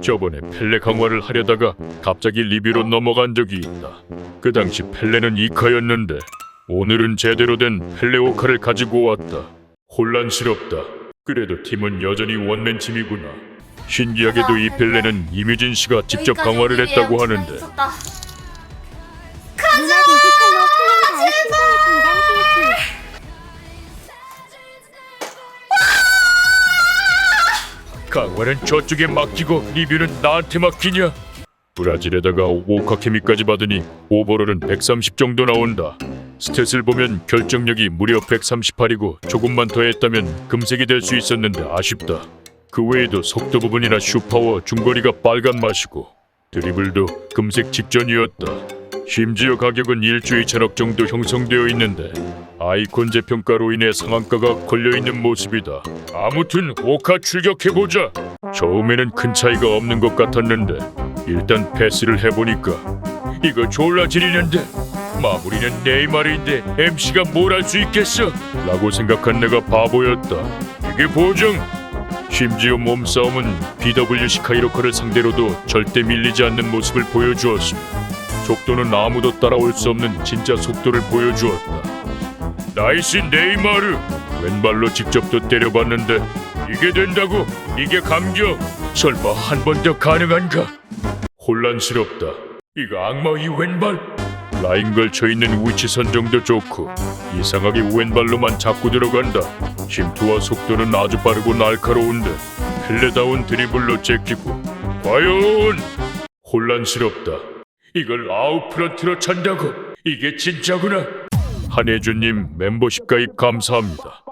저번에 펠레 강화를 하려다가 갑자기 리뷰로 넘어간 적이 있다. 그 당시 펠레는 이카였는데 오늘은 제대로 된 펠레 오카를 가지고 왔다. 혼란스럽다. 그래도 팀은 여전히 원맨 팀이구나. 신기하게도 이 펠레는 이뮤진 씨가 직접 강화를 했다고 하는데 강화는 저쪽에 맡기고 리뷰는 나한테 맡기냐? 브라질에다가 오카케미까지 받으니 오버롤은 130 정도 나온다. 스탯을 보면 결정력이 무려 138이고 조금만 더 했다면 금색이 될 수 있었는데 아쉽다. 그 외에도 속도 부분이나 슈파워, 중거리가 빨간 맛이고 드리블도 금색 직전이었다. 심지어 가격은 1조 2천억 정도 형성되어 있는데 아이콘 재평가로 인해 상한가가 걸려있는 모습이다. 아무튼 오카 출격해보자. 처음에는 큰 차이가 없는 것 같았는데 일단 패스를 해보니까 이거 졸라 지리는데 마무리는 네이마르인데 MC가 뭘 할 수 있겠어? 라고 생각한 내가 바보였다. 이게 보정. 심지어 몸싸움은 BWC 카이로카를 상대로도 절대 밀리지 않는 모습을 보여주었으며 속도는 아무도 따라올 수 없는 진짜 속도를 보여주었다. 나이스 네이마르. 왼발로 직접 또 때려봤는데 이게 된다고? 이게 감격 설마 한 번 더 가능한가? 혼란스럽다. 이거 악마의 왼발? 라인 걸쳐 있는 위치 선정도 좋고 이상하게 왼발로만 자꾸 들어간다. 심투와 속도는 아주 빠르고 날카로운데 펠레다운 드리블로 제끼고 과연? 혼란스럽다. 이걸 아웃프런트로 찬다고? 이게 진짜구나 한혜주님 멤버십 가입 감사합니다.